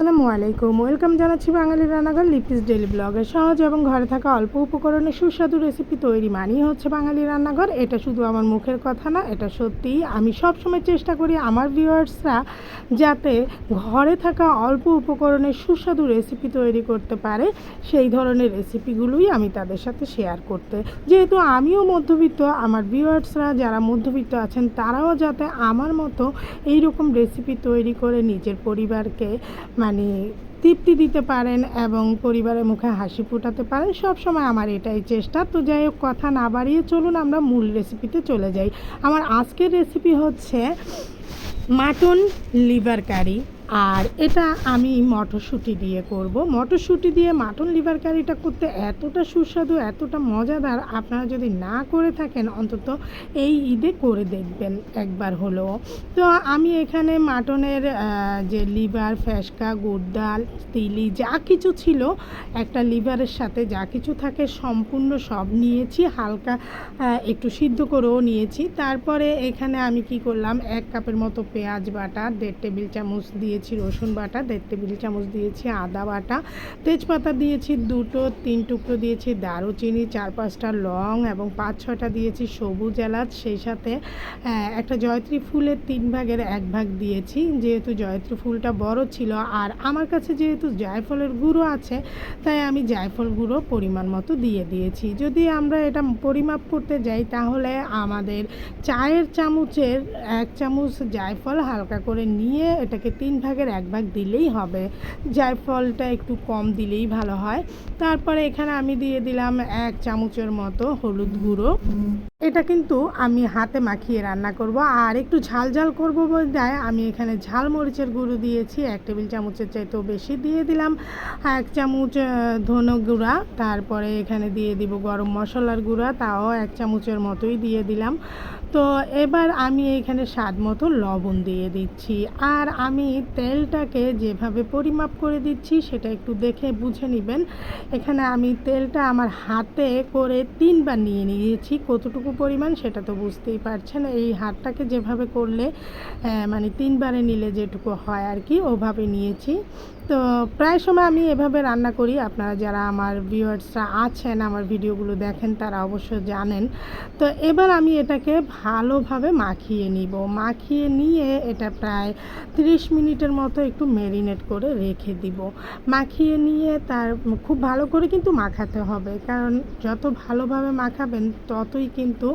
আসসালামু আলাইকুম। ওয়েলকাম জানাচ্ছি বাঙালি রান্নাঘর লিপিস ডেলি ব্লগে। সহজ এবং ঘরে থাকা অল্প উপকরণে সুস্বাদু রেসিপি তৈরি মানেই হচ্ছে বাঙালি রান্নাঘর। এটা শুধু আমার মুখের কথা না, এটা সত্যিই আমি সবসময় চেষ্টা করি আমার ভিউয়ার্সরা যাতে ঘরে থাকা অল্প উপকরণে সুস্বাদু রেসিপি তৈরি করতে পারে, সেই ধরনের রেসিপিগুলোই আমি তাদের সাথে শেয়ার করতে। যেহেতু আমিও মধ্যবিত্ত, আমার ভিউয়ার্সরা যারা মধ্যবিত্ত আছেন, তারাও যাতে আমার মতো এইরকম রেসিপি তৈরি করে নিজের পরিবারকে মানে তৃপ্তি দিতে পারেন এবং পরিবারের মুখে হাসি ফোটাতে পারেন, সব সময় আমার এটাই চেষ্টা। তো যাই হোক, কথা না বাড়িয়ে চলুন, আমরা মূল রেসিপিতে চলে যাই। আমার আজকের রেসিপি হচ্ছে মাটন লিভার কারি আর এটা আমি মটরশুঁটি দিয়ে করব। মটরশুঁটি দিয়ে মাটন লিভার কারিটা করতে এতটা সুস্বাদু, এতটা মজাদার, আপনারা যদি না করে থাকেন, অন্তত এই ঈদে করে দেখবেন একবার হলেও তো আমি এখানে মাটনের যে লিভার ফ্যাসকা গুড়ডাল তিলি, যা কিছু ছিল, একটা লিভারের সাথে যা কিছু থাকে সম্পূর্ণ সব নিয়েছি। হালকা একটু সিদ্ধ করেও নিয়েছি। তারপরে এখানে আমি কি করলাম, এক কাপের মতো পেঁয়াজ বাটা, দেড় টেবিল চামচ দিয়েছি, রসুন বাটা, দেড় টেবিল চামচ দিয়েছি আদা বাটা, তেজপাতা দিয়েছি দুটো, তিন টুকরো দিয়েছি দারুচিনি, চার পাঁচটা লং এবং পাঁচ ছটা দিয়েছি সবুজ এলাচ। সেই সাথে একটা জয়ত্রী ফুলের তিন ভাগের এক ভাগ দিয়েছি। যেহেতু জয়ত্রী ফুলটা বড় ছিল আর আমার কাছে যেহেতু জায়ফলের গুঁড়ো আছে, তাই আমি জায়ফল গুঁড়ো পরিমাণ মতো দিয়ে দিয়েছি। যদি আমরা এটা পরিমাপ করতে যাই, তাহলে আমাদের চায়ের চামচের এক চামচ জায়ফল হালকা করে নিয়ে এটাকে তিন ভাগের এক ভাগ দিলেই হবে। জায়ফলটা একটু কম দিলেই ভালো হয়। তারপরে এখানে আমি দিয়ে দিলাম এক চামচের মতো হলুদ গুঁড়ো। এটা কিন্তু আমি হাতে মাখিয়ে রান্না করব। আর একটু ঝাল ঝাল করব বলতে আমি এখানে ঝাল মরিচের গুঁড়ো দিয়েছি। এক টেবিল চামচের চাইতেও বেশি দিয়ে দিলাম। এক চামচ ধনে গুঁড়া। তারপরে এখানে দিয়ে দিব গরম মশলার গুঁড়া। তাও এক চামচের মতোই দিয়ে দিলাম। তো এবার আমি এখানে স্বাদ মতো লবণ দিয়ে দিচ্ছি। আর আমি তেলটাকে যেভাবে পরিমাপ করে দিচ্ছি সেটা একটু দেখে বুঝে নেবেন। এখানে আমি তেলটা আমার হাতে করে তিনবার নিয়ে নিয়েছি, কতটুকু পরিমাণ সেটা তো বুঝতেই পারছেন। এই হাতটাকে যেভাবে করলে মানে তিনবারে নিলে যেটুকু হয় আর কি, ওভাবে নিয়েছি। তো প্রায় সময় আমি এভাবে রান্না করি। আপনারা যারা আমার ভিউয়ার্সরা আছেন, আমার ভিডিওগুলো দেখেন, তারা অবশ্য জানেন। তো এবার আমি এটাকে ভালোভাবে মাখিয়ে নিব। মাখিয়ে নিয়ে এটা প্রায় 30 মিনিটের মতো একটু মেরিনেট করে রেখে দিব। মাখিয়ে নিয়ে তার খুব ভালো করে কিন্তু মাখাতে হবে। কারণ যত ভালোভাবে মাখাবেন ততই কিন্তু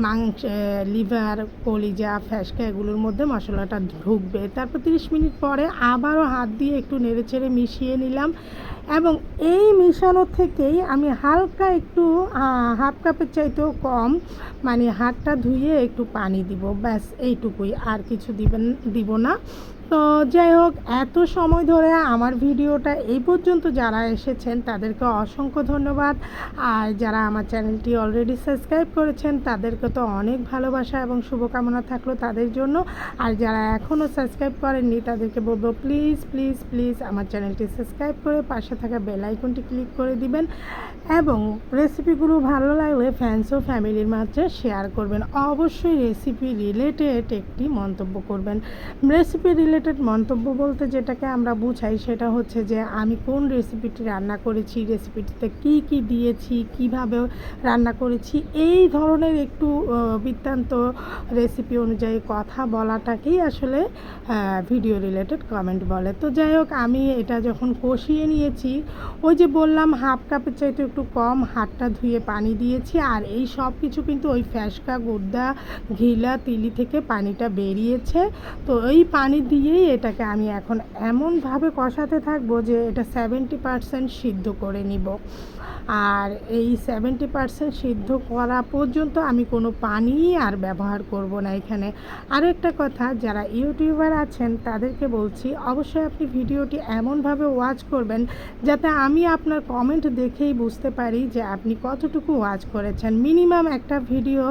মাংস লিভার, কলিজা, ফ্যাসকা এগুলোর মধ্যে মশলাটা ঢুকবে। তারপর 30 মিনিট পরে আবারও হাত দিয়ে একটু নেড়ে নেড়েচেড়ে মিশিয়ে নিলাম। এবং এই মিশানো থেকেই আমি হালকা একটু হাফ কাপের চাইতেও কম মানে হাতটা ধুয়ে একটু পানি দিব। ব্যাস, এইটুকুই। আর কিছু দিবেন, দিব না। তো যাই হোক, এত সময় ধরে আমার ভিডিওটা এই পর্যন্ত যারা এসেছেন, তাদেরকে অসংখ্য ধন্যবাদ। আর যারা আমার চ্যানেলটি অলরেডি সাবস্ক্রাইব করেছেন, তাদেরকে তো অনেক ভালোবাসা এবং শুভকামনা থাকল তাদের জন্য। আর যারা এখনও সাবস্ক্রাইব করেননি, তাদেরকে বলব প্লিজ প্লিজ প্লিজ আমার চ্যানেলটি সাবস্ক্রাইব করে পাশে থাকা বেল আইকনটি ক্লিক করে দিবেন। এবং রেসিপিগুলো ভালো লাগলে ফ্যান্স ও ফ্যামিলির মাঝে শেয়ার করবেন। অবশ্যই রেসিপি রিলেটেড একটি মন্তব্য করবেন। রেসিপি রিলেটেড মন্তব্য বলতে যেটাকে আমরা বুঝাই সেটা হচ্ছে যে আমি কোন রেসিপিটি রান্না করেছি রেসিপিটিতে কি কি দিয়েছি, কীভাবে রান্না করেছি, এই ধরনের একটু বৃত্তান্ত রেসিপি অনুযায়ী কথা বলাটাকেই আসলে ভিডিও রিলেটেড কমেন্ট বলে। তো যাই হোক, আমি এটা যখন কষিয়ে নিয়েছি, ওই যে বললাম হাফ কাপের চাইতে একটু কম হাতটা ধুয়ে পানি দিয়েছি, আর এই সব কিছু কিন্তু ওই ফ্যাসকা গুদ্দা ঘিলা, তিলি থেকে পানিটা বেরিয়েছে। তো এই পানি দিয়েই এটাকে আমি এখন এমনভাবে কষাতে থাকব যে এটা সেভেন্টি পারসেন্ট সিদ্ধ করে নিব। আর এই সেভেন্টি পারসেন্ট সিদ্ধ করা পর্যন্ত আমি কোনো পানি আর ব্যবহার করব না এখানে। আরও একটা কথা, যারা ইউটিউবার আছেন, তাদেরকে বলছি, অবশ্যই আপনি ভিডিওটি এমনভাবে ওয়াচ করবেন যাতে আমি আপনার কমেন্ট দেখেই বুঝতে পারি যে আপনি কতটুকু ওয়াচ করেছেন। মিনিমাম একটা ভিডিও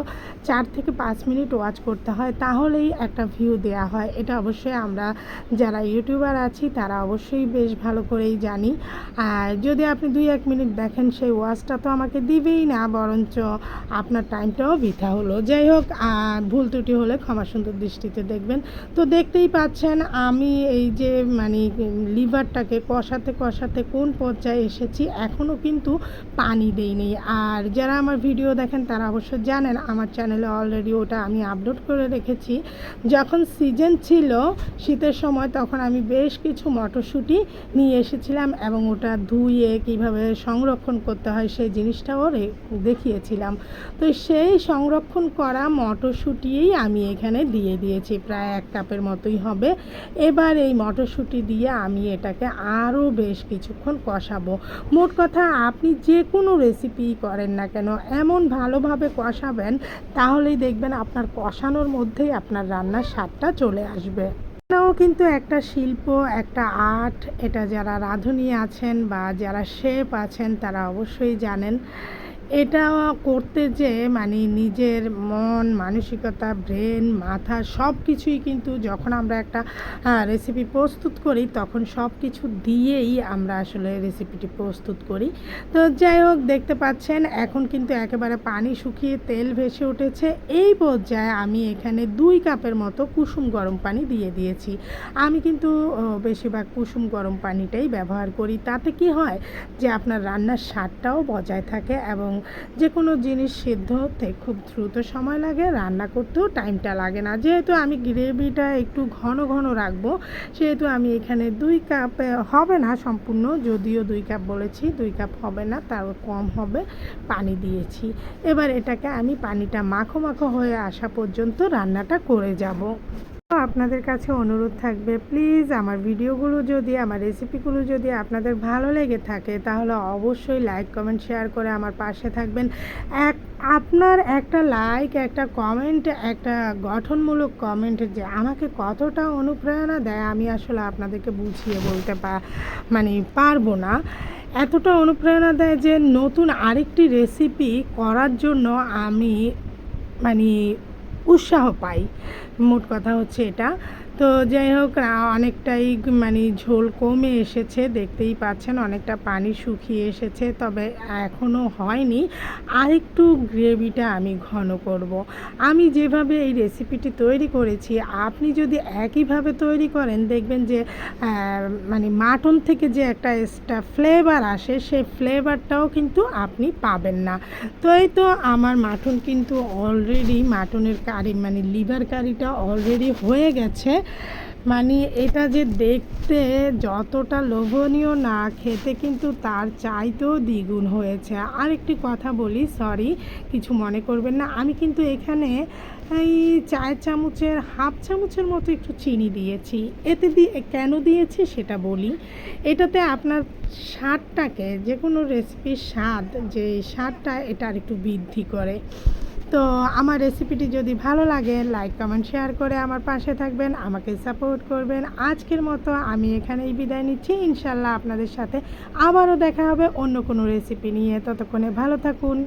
চার থেকে পাঁচ মিনিট ওয়াচ করতে হয়, তাহলেই একটা ভিউ দেওয়া হয়। এটা অবশ্যই আমরা যারা ইউটিউবার আছি, তারা অবশ্যই বেশ ভালো করেই জানি। আর যদি আপনি দুই এক মিনিট দেখেন সেই ওয়াচটা তো আমাকে দিবেই না, বরঞ্চ আপনার টাইমটাও বৃথা হলো। যাই হোক ভুল ত্রুটি হলে ক্ষমা সুন্দর দৃষ্টিতে দেখবেন। তো দেখতেই পাচ্ছেন, আমি এই যে মানে লিভারটাকে কষাতে কষাতে কোন পর্যায়ে এসেছি এখনও কিন্তু পানি দেইনি আর যারা আমার ভিডিও দেখেন, তারা অবশ্য জানেন, আমার চ্যানেলে অলরেডি ওটা আমি আপলোড করে রেখেছি। যখন সিজন ছিল শীতের সময়, তখন আমি বেশ কিছু মটরশুঁটি নিয়ে এসেছিলাম এবং ওটা ধুয়ে কীভাবে সংরক্ষণ করতে হয়, সেই জিনিসটাও দেখিয়েছিলাম। তো সেই সংরক্ষণ করা মটরশুঁটিই আমি এখানে দিয়ে দিয়েছি, প্রায় এক কাপের মতোই হবে। এবার এই মটরশুঁটি দিয়ে আমি এটাকে আরও বেশ কিছুক্ষণ কষাবো। মোট কথা, আপনি যে কোনো রেসিপি করেন না কেন, এমন ভালোভাবে কষাবেন, তাহলেই দেখবেন আপনার কষানোর মধ্যেই আপনার রান্নার স্বাদটা চলে আসবে। এটাও কিন্তু একটা শিল্প, একটা আর্ট। এটা যারা রাঁধুনি আছেন বা যারা শেফ আছেন, তারা অবশ্যই জানেন। এটা করতে যে মানে নিজের মন, মানসিকতা, ব্রেন, মাথা সব কিছুই কিন্তু যখন আমরা একটা রেসিপি প্রস্তুত করি, তখন সব কিছু দিয়েই আমরা আসলে রেসিপিটি প্রস্তুত করি। তো যাই হোক, দেখতে পাচ্ছেন, এখন কিন্তু একেবারে পানি শুকিয়ে তেল ভেসে উঠেছে। এই পর্যায়ে আমি এখানে দুই কাপের মতো কুসুম গরম পানি দিয়ে দিয়েছি। আমি কিন্তু বেশিরভাগ কুসুম গরম পানিটাই ব্যবহার করি। তাতে কি হয় যে আপনার রান্নার স্বাদটাও বজায় থাকে এবং যে কোনো জিনিস সিদ্ধ হতে খুব দ্রুত সময় লাগে, রান্না করতেও টাইমটা লাগে না। যেহেতু আমি গ্রেভিটা একটু ঘন ঘন রাখব, সেহেতু আমি এখানে দুই কাপ হবে না সম্পূর্ণ, যদিও দুই কাপ বলেছি, দুই কাপ হবে না, তার কম হবে, পানি দিয়েছি। এবার এটাকে আমি পানিটা মাখো মাখো হয়ে আসা পর্যন্ত রান্নাটা করে যাব। আপনাদের কাছে অনুরোধ থাকবে প্লিজ আমার ভিডিওগুলো যদি, আমার রেসিপিগুলো যদি আপনাদের ভালো লেগে থাকে, তাহলে অবশ্যই লাইক কমেন্ট শেয়ার করে আমার পাশে থাকবেন। এক, আপনার একটা লাইক একটা কমেন্ট একটা গঠনমূলক কমেন্ট যে আমাকে কতটা অনুপ্রেরণা দেয়, আমি আসলে আপনাদেরকে বুঝিয়ে বলতে পা মানে পারব না। এতটা অনুপ্রেরণা দেয় যে নতুন আরেকটি রেসিপি করার জন্য আমি মানে উৎসাহ পাই। মোট কথা হচ্ছে এটা। তো যাই হোক অনেকটাই মানে ঝোল কমে এসেছে, দেখতেই পাচ্ছেন অনেকটা পানি শুকিয়ে এসেছে, তবে এখনও হয়নি। আরেকটু গ্রেভিটা আমি ঘন করব। আমি যেভাবে এই রেসিপিটি তৈরি করেছি, আপনি যদি একইভাবে তৈরি করেন, দেখবেন যে মানে মাটন থেকে যে একটা এক্সট্রা ফ্লেভার আসে, সেই ফ্লেভারটাও কিন্তু আপনি পাবেন না। তো এই তো আমার মাটন কিন্তু অলরেডি, মাটনের কারি মানে লিভার কারিটা অলরেডি হয়ে গেছে। মানে এটা যে দেখতে যতটা লোভনীয় না খেতে, কিন্তু তার চাইতেও দ্বিগুণ হয়েছে। আর একটি কথা বলি সরি কিছু মনে করবেন না। আমি কিন্তু এখানে এই চায়ের চামচের, হাফ চামচের মতো একটু চিনি দিয়েছি। এতে দিয়ে কেন দিয়েছি সেটা বলি। এটাতে আপনার স্বাদটাকে যে কোনো রেসিপির স্বাদ, যে স্বাদটা, এটা আর একটু বৃদ্ধি করে। তো আমার রেসিপিটি যদি ভালো লাগে লাইক কমেন্ট শেয়ার করে আমার পাশে থাকবেন, আমাকে সাপোর্ট করবেন। আজকের মতো আমি এখানেই বিদায় নিচ্ছি। ইনশাল্লাহ আপনাদের সাথে আবারও দেখা হবে অন্য কোনো রেসিপি নিয়ে। ততক্ষণে ভালো থাকুন।